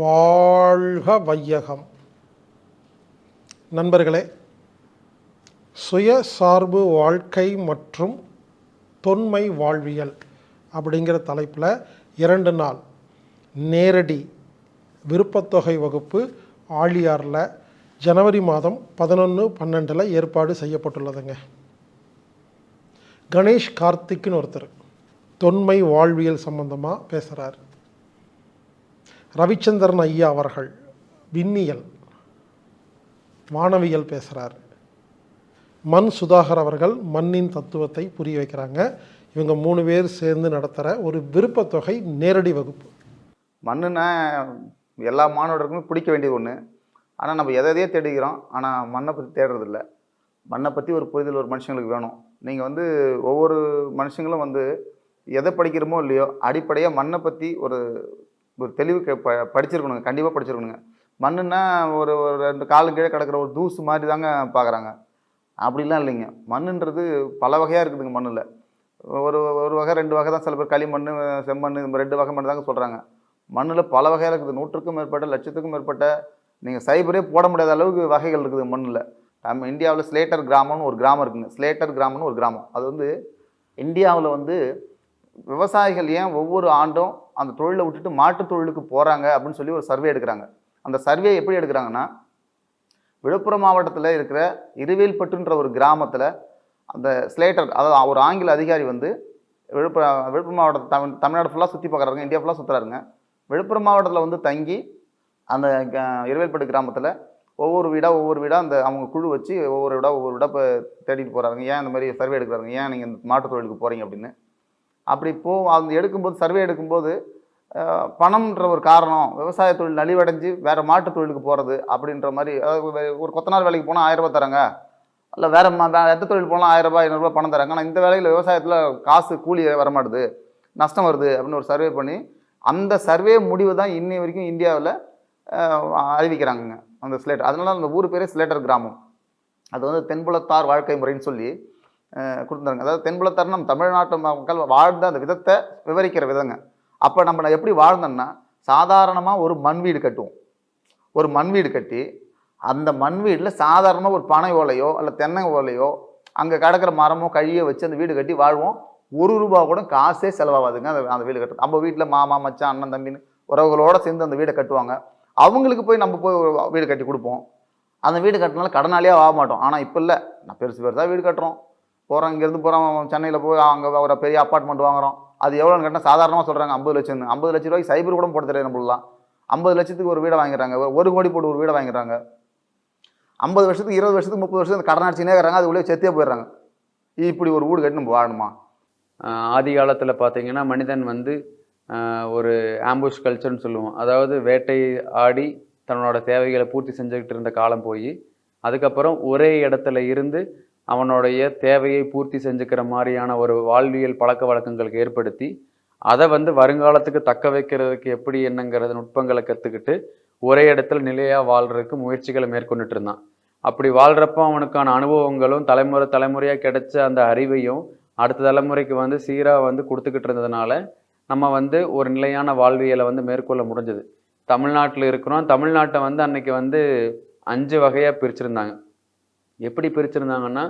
வாழ்க வையகம். நண்பர்களே சுயசார்பு வாழ்க்கை மற்றும் தொன்மை வாழ்வியல் அப்படிங்கிற தலைப்பில் இரண்டு நாள். நேரடி விருப்பத்தொகை வகுப்பு ஆழியாரில் ஜனவரி மாதம் பதினொன்று பன்னெண்டில் ஏற்பாடு செய்யப்பட்டுள்ளதுங்க. கணேஷ் கார்த்திக்னு ஒருத்தர் தொன்மை வாழ்வியல் சம்பந்தமாக பேசுகிறார் ரவிச்சந்திரன் ஐயா அவர்கள் விண்ணியல் வானவியல் பேசுகிறார் மண் சுதாகர் அவர்கள் மண்ணின் தத்துவத்தை புரிய வைக்கிறாங்க. இவங்க மூணு பேர் சேர்ந்து நடத்துகிற ஒரு விருப்பத்தொகை நேரடி வகுப்பு. மண்ணுன்னா எல்லா மாணவர்களுக்குமே பிடிக்க வேண்டியது ஒன்று ஆனால் நம்ம எதை எதையே தேடிக்கிறோம் ஆனால் மண்ணை பற்றி தேடுறதில்ல. மண்ணை பற்றி ஒரு புரிதல் ஒரு மனுஷங்களுக்கு வேணும். நீங்கள் வந்து ஒவ்வொரு மனுஷங்களும் வந்து எதை படிக்கிறோமோ இல்லையோ அடிப்படையாக மண்ணை பற்றி ஒரு ஒரு தெளிவு கே- ப படிச்சிருக்கணுங்க கண்டிப்பாக படிச்சிருக்கணுங்க. மண்ணுன்னா ஒரு ஒரு ரெண்டு காலு கீழே கிடக்கிற ஒரு தூசு மாதிரி தாங்க பார்க்குறாங்க அப்படிலாம் இல்லைங்க. மண்ணுன்றது பல வகையாக இருக்குதுங்க மண்ணில். ஒரு ஒரு வகை ரெண்டு வகை தான் சில பேர் களிமண் செம்மண் இந்த ரெண்டு வகை மட்டும் தாங்க சொல்கிறாங்க மண்ணில் பல வகையாக இருக்குது. நூற்றுக்கும் மேற்பட்ட லட்சத்துக்கும் மேற்பட்ட நீங்கள் சைபரே போட முடியாத அளவுக்கு வகைகள் இருக்குது மண்ணில். நம்ம இந்தியாவில் ஸ்லேட்டர் கிராமம்னு ஒரு கிராமம் இருக்குங்க. ஸ்லேட்டர் கிராமம்னு ஒரு கிராமம். அது வந்து இந்தியாவில் வந்து விவசாயிகள் ஏன் ஒவ்வொரு ஆண்டும் அந்த தொழிலை விட்டுட்டு மாட்டுத் தொழிலுக்கு போகிறாங்க அப்படின்னு சொல்லி ஒரு சர்வே எடுக்கிறாங்க. அந்த சர்வே எப்படி எடுக்கிறாங்கன்னா விழுப்புரம் மாவட்டத்தில் இருக்கிற இருவேல்பட்டுன்ற ஒரு கிராமத்தில் அந்த ஸ்லேட்டர் அதாவது ஒரு ஆங்கில அதிகாரி வந்து விழுப்புரம் விழுப்புரம் மாவட்டத்தை தமிழ் தமிழ்நாடு ஃபுல்லாக சுற்றி பார்க்குறாங்க இந்தியா ஃபுல்லாக சுற்றுறாருங்க விழுப்புரம் மாவட்டத்தில் வந்து தங்கி அந்த க- இருவேல்பட்டு கிராமத்தில் ஒவ்வொரு வீடாக ஒவ்வொரு வீடாக அந்த அவங்க குழு வச்சு ஒவ்வொரு வீடாக ஒவ்வொரு வீடாக இப்போ தேடிட்டு போகிறாங்க ஏன் இந்த மாதிரி சர்வே எடுக்கிறாங்க ஏன் நீங்கள் இந்த மாட்டுத் தொழிலுக்கு போகிறீங்க அப்படின்னு. அப்படி போ அந்த எடுக்கும்போது சர்வே எடுக்கும்போது பணம்ன்ற ஒரு காரணம் விவசாய தொழில் நலிவடைஞ்சு வேறு மாட்டுத் தொழிலுக்கு போகிறது அப்படின்ற மாதிரி அதாவது ஒரு கொத்தனார் வேலைக்கு போனால் ஆயிரம் ரூபாய் தராங்க. இல்லை வேறு எந்த தொழில் போனால் ஆயிரம் ரூபாய் ஐநூறுரூவா பணம் தராங்க. ஆனால் இந்த வேலையில் விவசாயத்தில் காசு கூலி வரமாட்டுது நஷ்டம் வருது அப்படின்னு ஒரு சர்வே பண்ணி அந்த சர்வே முடிவு தான் இன்னி வரைக்கும் இந்தியாவில் அறிவிக்கிறாங்கங்க அந்த ஸ்லேட்டர் அதனால அந்த ஊர் பேரே ஸ்லேட்டர் கிராமம். அது வந்து தென்புலத்தார் வாழ்க்கை முறைன்னு சொல்லி கொடுத்துருங்க அதாவது தென்புலத்தார் தமிழ்நாட்டு மக்கள் வாழ்ந்த அந்த விதத்தை விவரிக்கிற விதங்க. அப்போ நம்ம எப்படி வாழ்ந்தோம்னா சாதாரணமாக ஒரு மண் வீடு கட்டுவோம். ஒரு மண் வீடு கட்டி அந்த மண் வீட்டில் சாதாரணமாக ஒரு பனை ஓலையோ இல்லை தென்னை ஓலையோ அங்கே கிடக்கிற மரமோ கழியோ வச்சு அந்த வீடு கட்டி வாழ்வோம். ஒரு ரூபா கூட காசே செலவாகாதுங்க அந்த அந்த வீடு கட்டுறது நம்ம வீட்டில் மாமா மச்சான் அண்ணன் தம்பின்னு உறவுகளோட சேர்ந்து அந்த வீடை கட்டுவாங்க. அவங்களுக்கு போய் நம்ம போய் வீடு கட்டி கொடுப்போம். அந்த வீடு கட்டினால கடனாளியாக ஆக மாட்டோம். ஆனால் இப்போ இல்லை. நான் பெருசு பெருசாக வீடு கட்டுறோம். போகிறோம் இங்கேருந்து போகிறோம் சென்னையில் போய் அங்கே ஒரு பெரிய அப்பார்ட்மெண்ட் வாங்குறோம். அது எவ்வளோன்னு கேட்டால் சாதாரணமாக சொல்கிறாங்க ஐம்பது லட்சம்னு. ஐம்பது லட்ச ரூபாய்க்கு சைபர் கூட போட தெரியாது நம்மளாம் ஐம்பது லட்சத்துக்கு ஒரு வீடை வாங்கிறாங்க ஒரு- கோடி போட்டு ஒரு வீடை வாங்கிறாங்க ஐம்பது வருஷத்துக்கு இருபது வருஷத்துக்கு முப்பது வருஷத்துக்கு கடன் அடிச்சுனே இருக்கிறாங்க அது உள்ளே செத்தே போயிடுறாங்க. இப்படி ஒரு வீடு கட்டினு வாழணுமா? ஆதி காலத்தில் பார்த்தீங்கன்னா மனிதன் வந்து ஒரு ஆம்புஷ் கல்ச்சர்னு சொல்லுவோம். அதாவது வேட்டை ஆடி தன்னோட தேவைகளை பூர்த்தி செஞ்சுக்கிட்டு இருந்த காலம் போய் அதுக்கப்புறம் ஒரே இடத்துல இருந்து அவனுடைய தேவையை பூர்த்தி செஞ்சுக்கிற மாதிரியான ஒரு வாழ்வியல் பழக்க வழக்கங்களுக்கு ஏற்படுத்தி அதை வந்து வருங்காலத்துக்கு தக்க வைக்கிறதுக்கு எப்படி என்னங்கிறது நுட்பங்களை கற்றுக்கிட்டு ஒரே இடத்துல நிலையாக வாழ்கிறதுக்கு முயற்சிகளை மேற்கொண்டுட்டு இருந்தான். அப்படி வாழ்கிறப்போ அவனுக்கான அனுபவங்களும் தலைமுறை தலைமுறையாக கிடைச்ச அந்த அறிவையும் அடுத்த தலைமுறைக்கு வந்து சீராக வந்து கொடுத்துக்கிட்டு இருந்ததுனால நம்ம வந்து ஒரு நிலையான வாழ்வியலை வந்து மேற்கொள்ள முடிஞ்சது. தமிழ்நாட்டில் இருக்கிறோம். தமிழ்நாட்டை வந்து அன்னைக்கு வந்து அஞ்சு வகையாக பிரிச்சிருந்தாங்க. எப்படி பிரிச்சிருந்தாங்கன்னா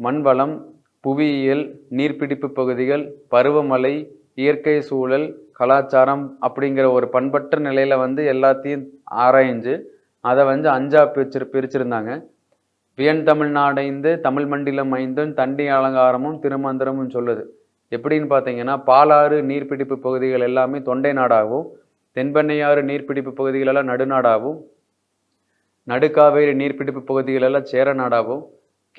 மண்வளம் புவியியல் நீர்பிடிப்பு பகுதிகள் பருவமழை இயற்கை சூழல் கலாச்சாரம் அப்படிங்கிற ஒரு பண்பற்ற நிலையில் வந்து எல்லாத்தையும் ஆராய்ஞ்சு அதை வந்து அஞ்சா பிரிச்சு பிரிச்சிருந்தாங்க. வியன் தமிழ்நாடைந்து தமிழ் மண்டிலம் ஐந்தும் தண்டி அலங்காரமும் திருமந்திரமும் சொல்லுது. எப்படின்னு பார்த்தீங்கன்னா பாலாறு நீர்பிடிப்பு பகுதிகள் எல்லாமே தொண்டை நாடாகவும் தென்பெண்ணையாறு நீர்பிடிப்பு பகுதிகளெல்லாம் நடுநாடாகவும் நடுக்காவேரி நீர்பிடிப்பு பகுதிகளெல்லாம் சேரநாடாகவும் சேர நாடாகவும்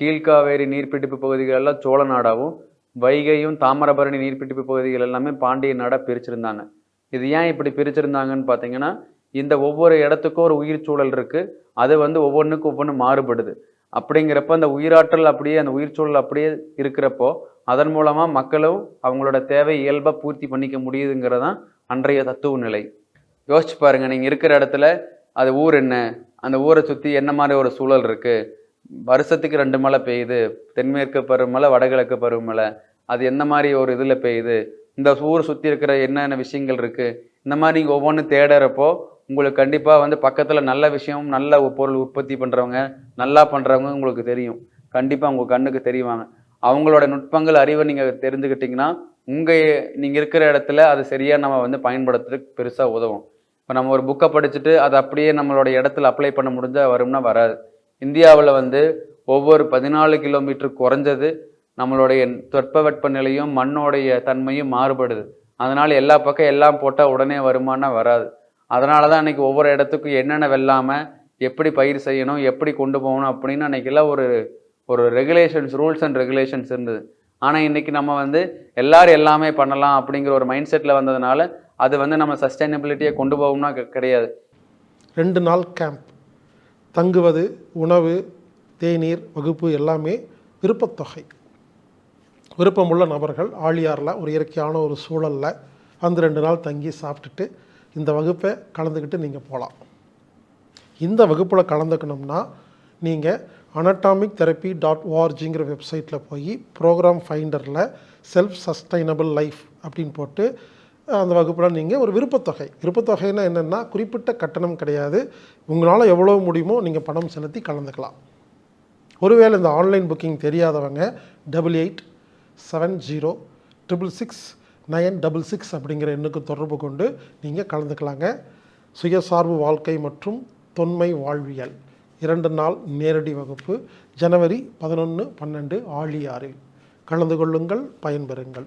கீழ்காவேரி நீர்பிடிப்பு பகுதிகளெல்லாம் சோழ நாடாகவும் வைகையும் தாமிரபரணி நீர்பிடிப்பு பகுதிகள் எல்லாமே பாண்டிய நாடாக பிரிச்சிருந்தாங்க. இது ஏன் இப்படி பிரிச்சிருந்தாங்கன்னு பார்த்தீங்கன்னா இந்த ஒவ்வொரு இடத்துக்கும் ஒரு உயிர் சூழல் இருக்குது அது வந்து ஒவ்வொன்றுக்கும் ஒவ்வொன்று மாறுபடுது. அப்படிங்கிறப்ப அந்த உயிராற்றல் அப்படியே அந்த உயிர் சூழல் அப்படியே இருக்கிறப்போ அதன் மூலமாக மக்களும் அவங்களோட தேவை இயல்பாக பூர்த்தி பண்ணிக்க முடியுதுங்கிறதான் அன்றைய தத்துவ நிலை. யோசிச்சு பாருங்கள் நீங்கள் இருக்கிற இடத்துல அது ஊர் என்ன? அந்த ஊரை சுற்றி என்ன மாதிரி ஒரு சூழல் இருக்குது வருஷத்துக்கு ரெண்டு மழை பெய்யுது. தென்மேற்கு பருவமழை வடகிழக்கு பருவமழை அது என்ன மாதிரி ஒரு இதில் பெய்யுது? இந்த ஊர் சுற்றி இருக்கிற என்னென்ன விஷயங்கள் இருக்குது இந்த மாதிரி நீங்கள் ஒவ்வொன்றும் தேடுறப்போ உங்களுக்கு கண்டிப்பாக வந்து பக்கத்தில் நல்ல விஷயம் நல்ல பொருள் உற்பத்தி பண்ணுறவங்க நல்லா பண்ணுறவங்க உங்களுக்கு தெரியும். கண்டிப்பாக உங்கள் கண்ணுக்கு தெரிவாங்க. அவங்களோட நுட்பங்கள் அறிவை நீங்கள் தெரிஞ்சுக்கிட்டிங்கன்னா உங்கள் நீங்கள் இருக்கிற இடத்துல அது சரியாக நம்ம வந்து பயன்படுத்துறதுக்கு பெருசாக உதவும். இப்போ நம்ம ஒரு புக்கை படிச்சுட்டு அதை அப்படியே நம்மளோட இடத்துல அப்ளை பண்ண முடிஞ்சால் வரும்னா வராது. இந்தியாவில் வந்து ஒவ்வொரு பதினாலு கிலோமீட்டர் குறைஞ்சது நம்மளுடைய தட்பவெட்ப நிலையும் மண்ணோடைய தன்மையும் மாறுபடுது. அதனால் எல்லா பக்கம் எல்லாம் போட்டால் உடனே வருமானா வராது. அதனால தான் அன்னைக்கு ஒவ்வொரு இடத்துக்கும் என்னென்ன வெல்லாமல் எப்படி பயிர் செய்யணும் எப்படி கொண்டு போகணும் அப்படின்னு அன்னைக்கெல்லாம் ஒரு ஒரு ரெகுலேஷன்ஸ் ரூல்ஸ் அண்ட் ரெகுலேஷன்ஸ் இருந்தது. ஆனால் இன்னைக்கு நம்ம வந்து எல்லாரும் எல்லாமே பண்ணலாம் அப்படிங்கிற ஒரு மைண்ட் செட்டில் வந்ததுனால அது வந்து நம்ம சஸ்டைனபிலிட்டியை கொண்டு போகும்னா கிடையாது. ரெண்டு நாள் கேம்ப் தங்குவது உணவு தேநீர் வகுப்பு எல்லாமே விருப்பத்தொகை. விருப்பமுள்ள நபர்கள் ஆழியாரில் ஒரு இயற்கையான ஒரு சூழலில் அந்த ரெண்டு நாள் தங்கி சாப்பிட்டுட்டு இந்த வகுப்பை கலந்துக்கிட்டு நீங்கள் போகலாம் இந்த வகுப்பில் கலந்துக்கணும்னா நீங்கள் அனட்டாமிக் தெரப்பி டாட் ஓஆர்ஜிங்கிற வெப்சைட்டில் போய் ப்ரோக்ராம் ஃபைண்டரில் செல்ஃப் சஸ்டைனபிள் லைஃப் அப்படின்னு போட்டு அந்த வகுப்பில் நீங்கள் ஒரு விருப்பத்தொகை. விருப்பத்தொகைன்னா என்னென்னா குறிப்பிட்ட கட்டணம் கிடையாது. உங்களால் எவ்வளோ முடியுமோ நீங்கள் பணம் செலுத்தி கலந்துக்கலாம். ஒருவேளை இந்த ஆன்லைன் புக்கிங் தெரியாதவங்க double eight seven zero triple six nine double six அப்படிங்கிற எண்ணுக்கு தொடர்பு கொண்டு நீங்கள் கலந்துக்கலாங்க. சுயசார்பு வாழ்க்கை மற்றும் தொன்மை வாழ்வியல். இரண்டு நாள் நேரடி வகுப்பு. ஜனவரி பதினொன்று பன்னெண்டு ஆழியாறில். கலந்து கொள்ளுங்கள் பயன்பெறுங்கள்.